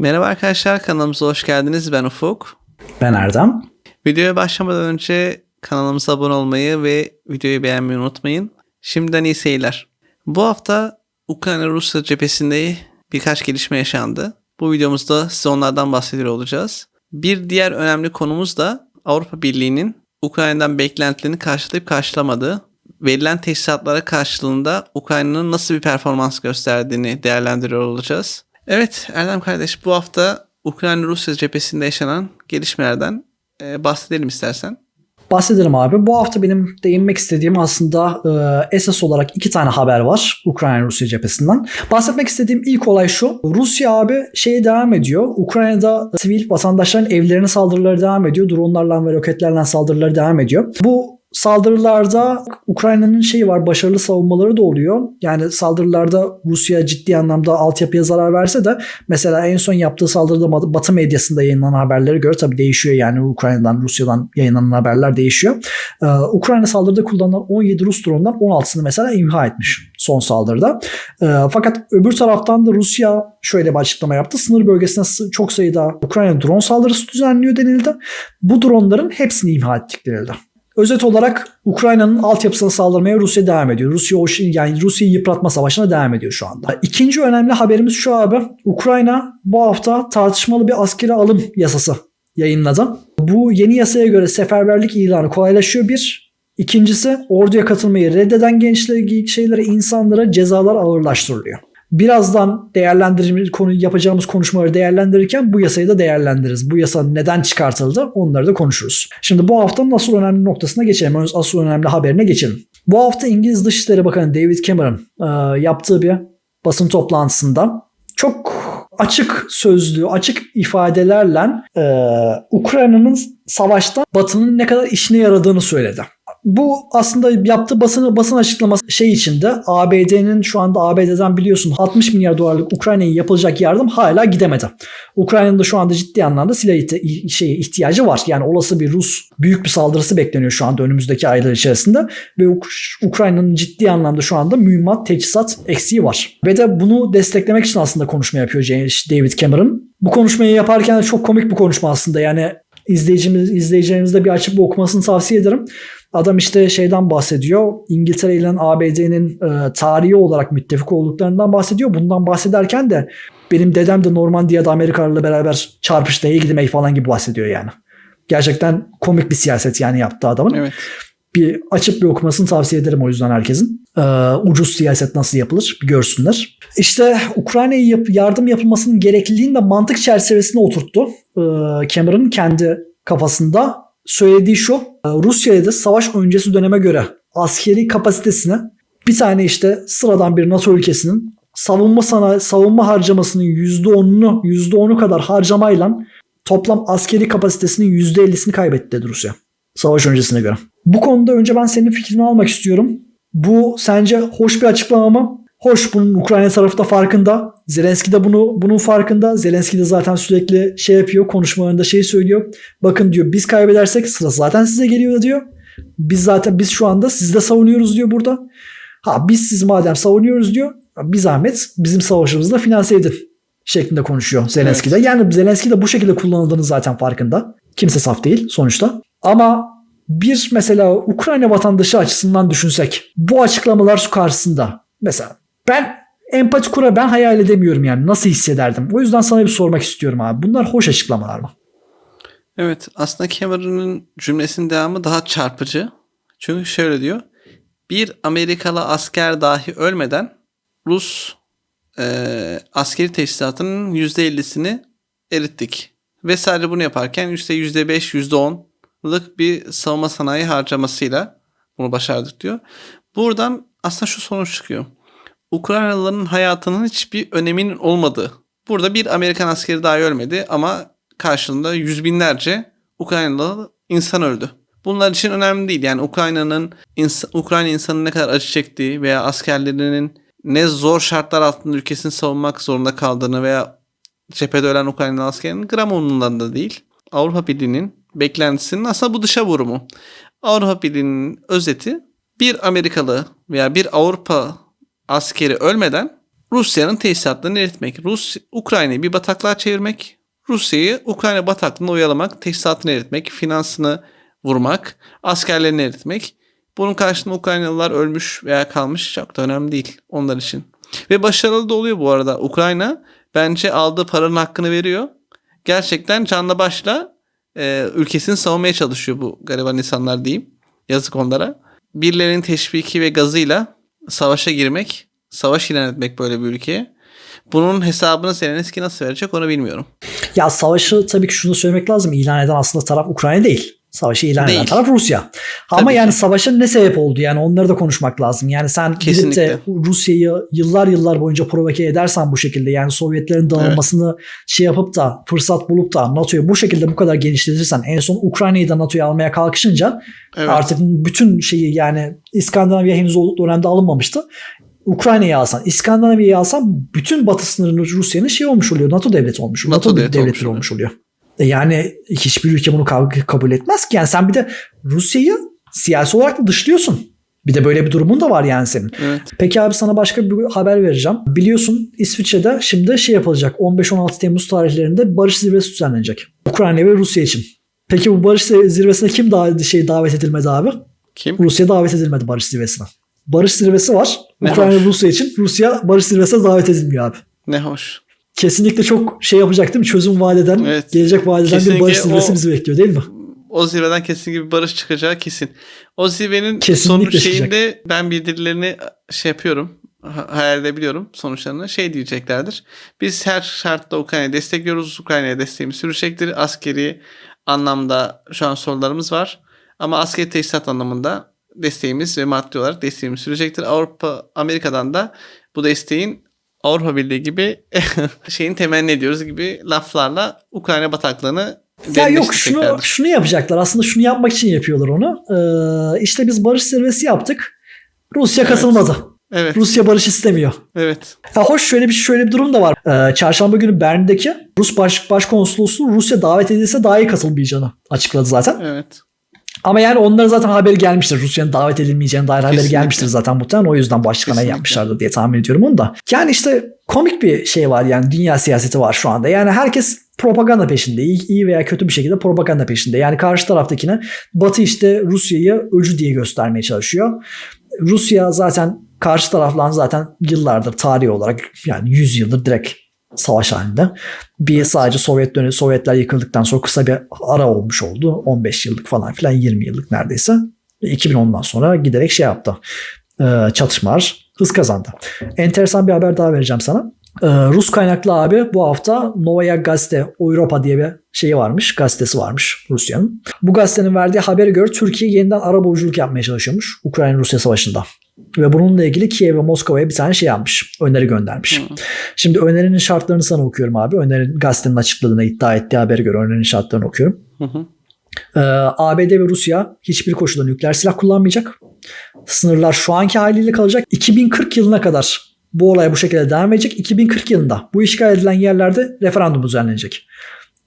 Merhaba arkadaşlar kanalımıza hoş geldiniz. Ben Ufuk. Ben Erdem. Videoya başlamadan önce kanalımıza abone olmayı ve videoyu beğenmeyi unutmayın. Şimdiden iyi seyirler. Bu hafta Ukrayna-Rusya cephesinde birkaç gelişme yaşandı. Bu videomuzda size onlardan bahsediyor olacağız. Bir diğer önemli konumuz da Avrupa Birliği'nin Ukrayna'dan beklentilerini karşılayıp karşılamadığı, verilen teşhisatlara karşılığında Ukrayna'nın nasıl bir performans gösterdiğini değerlendiriyor olacağız. Evet Erdem kardeş bu hafta Ukrayna-Rusya cephesinde yaşanan gelişmelerden e, bahsedelim istersen. Bahsedelim abi. Bu hafta benim değinmek istediğim aslında e, esas olarak iki tane haber var Ukrayna-Rusya cephesinden. Bahsetmek istediğim ilk olay şu. Rusya abi şeye devam ediyor. Ukrayna'da sivil vatandaşların evlerine saldırıları devam ediyor. Dronlarla ve roketlerle saldırıları devam ediyor. Bu saldırılarda Ukrayna'nın şeyi var başarılı savunmaları da oluyor. Yani saldırılarda Rusya ciddi anlamda altyapıya zarar verse de mesela en son yaptığı saldırıda Batı medyasında yayınlanan haberlere göre tabii değişiyor yani Ukrayna'dan Rusya'dan yayınlanan haberler değişiyor. Ee, Ukrayna saldırıda kullanılan 17 Rus drone'dan 16'sını mesela imha etmiş son saldırıda. Ee, fakat öbür taraftan da Rusya şöyle bir açıklama yaptı. Sınır bölgesine çok sayıda Ukrayna drone saldırısı düzenliyor denildi. Bu dronların hepsini imha ettikleri Özet olarak Ukrayna'nın altyapısına saldırmaya Rusya devam ediyor. Rusya o yani Rusya'yı yıpratma savaşına devam ediyor şu anda. İkinci önemli haberimiz şu abi. Ukrayna bu hafta tartışmalı bir askeri alım yasası yayınladı. Bu yeni yasaya göre seferberlik ilanı kolaylaşıyor bir. İkincisi orduya katılmayı reddeden gençlere, şeylere, insanlara cezalar ağırlaştırılıyor. Birazdan değerlendirme konu yapacağımız konuşmaları değerlendirirken bu yasayı da değerlendiririz. Bu yasa neden çıkartıldı onları da konuşuruz. Şimdi bu haftanın asıl önemli noktasına geçelim. Asıl önemli haberine geçelim. Bu hafta İngiliz Dışişleri Bakanı David Cameron e, yaptığı bir basın toplantısında çok açık sözlü, açık ifadelerle e, Ukrayna'nın savaşta Batı'nın ne kadar işine yaradığını söyledi bu aslında yaptığı basın basın açıklaması şey içinde ABD'nin şu anda ABD'den biliyorsun 60 milyar dolarlık Ukrayna'ya yapılacak yardım hala gidemedi. Ukrayna'nın da şu anda ciddi anlamda silah ihti- şeye ihtiyacı var. Yani olası bir Rus büyük bir saldırısı bekleniyor şu anda önümüzdeki aylar içerisinde ve Uk- Ukrayna'nın ciddi anlamda şu anda mühimmat, teçhizat eksiği var. Ve de bunu desteklemek için aslında konuşma yapıyor David Cameron. Bu konuşmayı yaparken çok komik bir konuşma aslında. Yani izleyicimiz izleyicilerimizde bir açıp bir okumasını tavsiye ederim. Adam işte şeyden bahsediyor. İngiltere ile ABD'nin e, tarihi olarak müttefik olduklarından bahsediyor. Bundan bahsederken de benim dedem de Normandiya'da Amerikalılarla beraber çarpıştı, iyi falan gibi bahsediyor yani. Gerçekten komik bir siyaset yani yaptı adamın. Evet. Bir açıp bir okumasını tavsiye ederim o yüzden herkesin. Ee, ucuz siyaset nasıl yapılır bir görsünler. İşte Ukrayna'ya yap- yardım yapılmasının gerekliliğini de mantık çerçevesine oturttu. Ee, Cameron kendi kafasında söylediği şu. Rusya'ya da savaş öncesi döneme göre askeri kapasitesine bir tane işte sıradan bir NATO ülkesinin savunma sana savunma harcamasının %10'unu %10'u kadar harcamayla toplam askeri kapasitesinin %50'sini kaybetti dedi Rusya. Savaş öncesine göre. Bu konuda önce ben senin fikrini almak istiyorum. Bu sence hoş bir açıklama mı? Hoş bunun Ukrayna tarafı da farkında. Zelenski de bunu bunun farkında. Zelenski de zaten sürekli şey yapıyor. Konuşmalarında şey söylüyor. Bakın diyor biz kaybedersek sıra zaten size geliyor diyor. Biz zaten biz şu anda sizde savunuyoruz diyor burada. Ha biz siz madem savunuyoruz diyor. Bir zahmet bizim savaşımızı da finanse edin şeklinde konuşuyor Zelenski evet. de. Yani Zelenski de bu şekilde kullanıldığını zaten farkında. Kimse saf değil sonuçta. Ama bir mesela Ukrayna vatandaşı açısından düşünsek bu açıklamalar karşısında mesela ben empati kura ben hayal edemiyorum yani nasıl hissederdim. O yüzden sana bir sormak istiyorum abi. Bunlar hoş açıklamalar mı? Evet aslında Cameron'ın cümlesinin devamı daha çarpıcı. Çünkü şöyle diyor. Bir Amerikalı asker dahi ölmeden Rus e, askeri teçhizatının %50'sini erittik. Ve sadece bunu yaparken işte %5, %10'lık bir savunma sanayi harcamasıyla bunu başardık diyor. Buradan aslında şu sonuç çıkıyor. Ukraynalıların hayatının hiçbir öneminin olmadığı. Burada bir Amerikan askeri dahi ölmedi ama karşılığında yüz binlerce Ukraynalı insan öldü. Bunlar için önemli değil. Yani Ukrayna'nın ins- Ukrayna insanının ne kadar acı çektiği veya askerlerinin ne zor şartlar altında ülkesini savunmak zorunda kaldığını veya cephede ölen Ukraynalı askerinin gram umurunda değil. Avrupa Birliği'nin beklentisinin aslında bu dışa vurumu. Avrupa Birliği'nin özeti bir Amerikalı veya bir Avrupa askeri ölmeden Rusya'nın tesisatlarını eritmek. Rus Ukrayna'yı bir bataklığa çevirmek. Rusya'yı Ukrayna bataklığına oyalamak, tesisatını eritmek, finansını vurmak, askerlerini eritmek. Bunun karşılığında Ukraynalılar ölmüş veya kalmış çok da önemli değil onlar için. Ve başarılı da oluyor bu arada. Ukrayna bence aldığı paranın hakkını veriyor. Gerçekten canla başla e, ülkesini savunmaya çalışıyor bu gariban insanlar diyeyim. Yazık onlara. Birilerinin teşviki ve gazıyla savaşa girmek, savaş ilan etmek böyle bir ülkeye. Bunun hesabını Zelenski nasıl verecek onu bilmiyorum. Ya savaşı tabii ki şunu söylemek lazım. İlan eden aslında taraf Ukrayna değil. Savaşı ilan eden taraf Rusya. Ama Tabii yani ki. savaşa ne sebep oldu? Yani onları da konuşmak lazım. Yani sen gidip de Kesinlikle. Rusya'yı yıllar yıllar boyunca provoke edersen bu şekilde yani Sovyetlerin dağılmasını şey yapıp da fırsat bulup da NATO'yu bu şekilde bu kadar genişletirsen en son Ukrayna'yı da NATO'ya almaya kalkışınca Evet. artık bütün şeyi yani İskandinavya henüz o dönemde alınmamıştı. Ukrayna'yı alsan, İskandinavya'yı alsan bütün batı sınırını Rusya'nın şey olmuş oluyor. NATO devleti olmuş. NATO, NATO devleti devletleri olmuş olmuş oluyor. E Yani hiçbir ülke bunu kabul etmez ki. Yani sen bir de Rusya'yı siyasi olarak da dışlıyorsun. Bir de böyle bir durumun da var yani senin. Evet. Peki abi sana başka bir haber vereceğim. Biliyorsun İsviçre'de şimdi şey yapılacak. 15-16 Temmuz tarihlerinde barış zirvesi düzenlenecek. Ukrayna ve Rusya için. Peki bu barış zirvesine kim daha şey davet edilmedi abi? Kim? Rusya davet edilmedi barış zirvesine. Barış zirvesi var. Ne Ukrayna hoş. Rusya için. Rusya barış zirvesine davet edilmiyor abi. Ne hoş. Kesinlikle çok şey yapacak değil mi? Çözüm vaat eden, Evet. gelecek vaat eden bir Kesinlikle barış zirvesi o- bizi bekliyor değil mi? O zirveden kesin gibi barış çıkacağı kesin. O zirvenin Kesinlikle sonuç çıkacak. şeyinde ben bildirilerini şey yapıyorum. ha- Hayal edebiliyorum sonuçlarını. Şey diyeceklerdir. Biz her şartta Ukrayna'yı destekliyoruz. Ukrayna'ya desteğimiz sürecektir. Askeri anlamda şu an sorularımız var. Ama askeri teçhizat anlamında desteğimiz ve maddi olarak desteğimiz sürecektir. Avrupa, Amerika'dan da bu desteğin Avrupa Birliği gibi şeyin temenni ediyoruz gibi laflarla Ukrayna bataklığını Ya yok şunu, şunu yapacaklar. Aslında şunu yapmak için yapıyorlar onu. Ee, işte biz barış zirvesi yaptık. Rusya Evet. katılmadı. Evet. Rusya barış istemiyor. Evet. Ya hoş şöyle bir şöyle bir durum da var. Ee, çarşamba günü Bern'deki Rus baş, başkonsolosluğu Rusya davet edilse daha iyi katılmayacağını açıkladı zaten. Evet. Ama yani onlara zaten haberi gelmiştir. Rusya'nın davet edilmeyeceğine dair haberi Kesinlikle. gelmiştir zaten muhtemelen. O yüzden Kesinlikle. yapmışlardır diye tahmin ediyorum onu da. Yani işte komik bir şey var yani dünya siyaseti var şu anda. Yani herkes propaganda peşinde. İyi, iyi veya kötü bir şekilde propaganda peşinde. Yani karşı taraftakine Batı işte Rusya'yı öcü diye göstermeye çalışıyor. Rusya zaten karşı tarafla zaten yıllardır tarihi olarak yani 100 yıldır direkt savaş halinde. Bir sadece Sovyet dönemi Sovyetler yıkıldıktan sonra kısa bir ara olmuş oldu. 15 yıllık falan filan 20 yıllık neredeyse. 2010'dan sonra giderek şey yaptı. Ee, çatışmalar hız kazandı. Enteresan bir haber daha vereceğim sana. Ee, Rus kaynaklı abi bu hafta Novaya Gazete Europa diye bir şeyi varmış. Gazetesi varmış Rusya'nın. Bu gazetenin verdiği habere göre Türkiye yeniden arabuluculuk yapmaya çalışıyormuş Ukrayna-Rusya savaşında. Ve bununla ilgili Kiev ve Moskova'ya bir tane şey yapmış. Öneri göndermiş. Hı. Şimdi önerinin şartlarını sana okuyorum abi. Önerinin gazetenin açıkladığına iddia ettiği habere göre önerinin şartlarını okuyorum. Hı hı. Ee, ABD ve Rusya hiçbir koşulda nükleer silah kullanmayacak. Sınırlar şu anki haliyle kalacak. 2040 yılına kadar bu olay bu şekilde devam edecek. 2040 yılında bu işgal edilen yerlerde referandum düzenlenecek.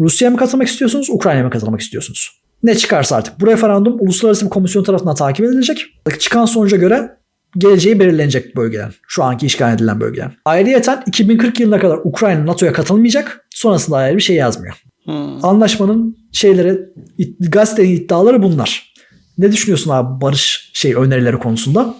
Rusya'ya mı katılmak istiyorsunuz, Ukrayna'ya mı katılmak istiyorsunuz? Ne çıkarsa artık bu referandum uluslararası bir komisyon tarafından takip edilecek. Çıkan sonuca göre geleceği belirlenecek bölgeden. Şu anki işgal edilen bölgeden. Ayrıyeten 2040 yılına kadar Ukrayna NATO'ya katılmayacak. Sonrasında ayrı bir şey yazmıyor. Hı. Anlaşmanın şeyleri, gazetenin iddiaları bunlar. Ne düşünüyorsun abi barış şey önerileri konusunda?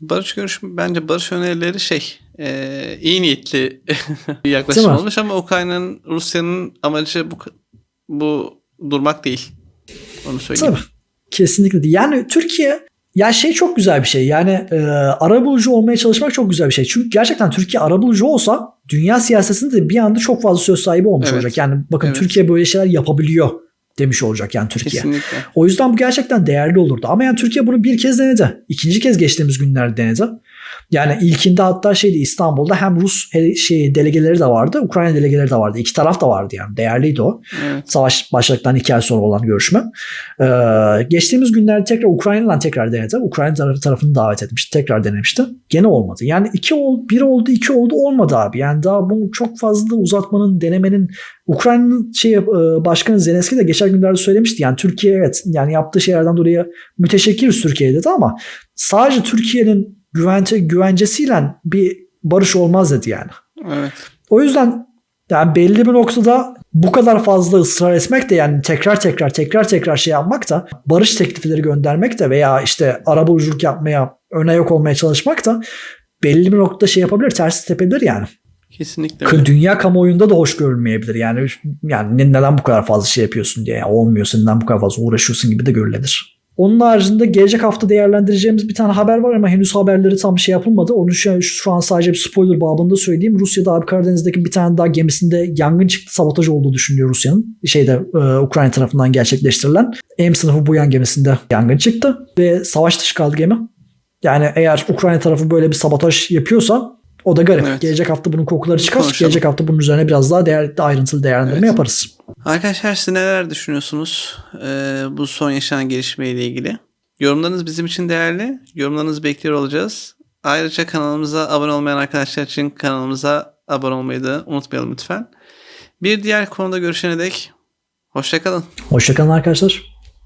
Barış görüşüm bence barış önerileri şey e, iyi niyetli bir yaklaşım olmuş ama Ukrayna'nın Rusya'nın amacı bu bu durmak değil. Onu söyleyeyim. Tabii. Kesinlikle. Yani Türkiye ya şey çok güzel bir şey. Yani e, arabulucu olmaya çalışmak çok güzel bir şey. Çünkü gerçekten Türkiye arabulucu olsa dünya siyasetinde de bir anda çok fazla söz sahibi olmuş Evet. olacak. Yani bakın Evet. Türkiye böyle şeyler yapabiliyor demiş olacak yani Türkiye. Kesinlikle. O yüzden bu gerçekten değerli olurdu. Ama yani Türkiye bunu bir kez denedi. İkinci kez geçtiğimiz günlerde denedi. Yani ilkinde hatta şeydi İstanbul'da hem Rus he- şey delegeleri de vardı, Ukrayna delegeleri de vardı. İki taraf da vardı yani. Değerliydi o. Evet. Savaş başladıktan iki ay sonra olan görüşme. Ee, geçtiğimiz günlerde tekrar Ukrayna'dan tekrar denedi. Ukrayna tarafı tarafını davet etmişti. Tekrar denemişti. Gene olmadı. Yani iki oldu, bir oldu, iki oldu olmadı abi. Yani daha bunu çok fazla uzatmanın, denemenin Ukrayna'nın şey e, başkanı Zelenski de geçen günlerde söylemişti. Yani Türkiye evet yani yaptığı şeylerden dolayı müteşekkiriz Türkiye'ye dedi ama sadece Türkiye'nin güvence, güvencesiyle bir barış olmaz dedi yani. Evet. O yüzden yani belli bir noktada bu kadar fazla ısrar etmek de yani tekrar tekrar tekrar tekrar şey yapmak da barış teklifleri göndermek de veya işte arabuluculuk yapmaya öne yok olmaya çalışmak da belli bir noktada şey yapabilir ters tepebilir yani. Kesinlikle öyle. Dünya kamuoyunda da hoş görülmeyebilir. Yani yani ne- neden bu kadar fazla şey yapıyorsun diye. Yani olmuyorsa neden bu kadar fazla uğraşıyorsun gibi de görülebilir. Onun haricinde gelecek hafta değerlendireceğimiz bir tane haber var ama henüz haberleri tam şey yapılmadı. Onu şu, şu an sadece bir spoiler babında söyleyeyim. Rusya'da abi Karadeniz'deki bir tane daha gemisinde yangın çıktı. Sabotaj olduğu düşünülüyor Rusya'nın. Şeyde e, Ukrayna tarafından gerçekleştirilen. M sınıfı Buyan gemisinde yangın çıktı. Ve savaş dışı kaldı gemi. Yani eğer Ukrayna tarafı böyle bir sabotaj yapıyorsa o da garip. Evet. Gelecek hafta bunun kokuları çıkar. Konuşalım. Gelecek hafta bunun üzerine biraz daha değer, ayrıntılı değerlendirme Evet. yaparız. Arkadaşlar siz neler düşünüyorsunuz ee, bu son yaşanan gelişmeyle ilgili? Yorumlarınız bizim için değerli. Yorumlarınızı bekliyor olacağız. Ayrıca kanalımıza abone olmayan arkadaşlar için kanalımıza abone olmayı da unutmayalım lütfen. Bir diğer konuda görüşene dek hoşçakalın. Hoşçakalın arkadaşlar.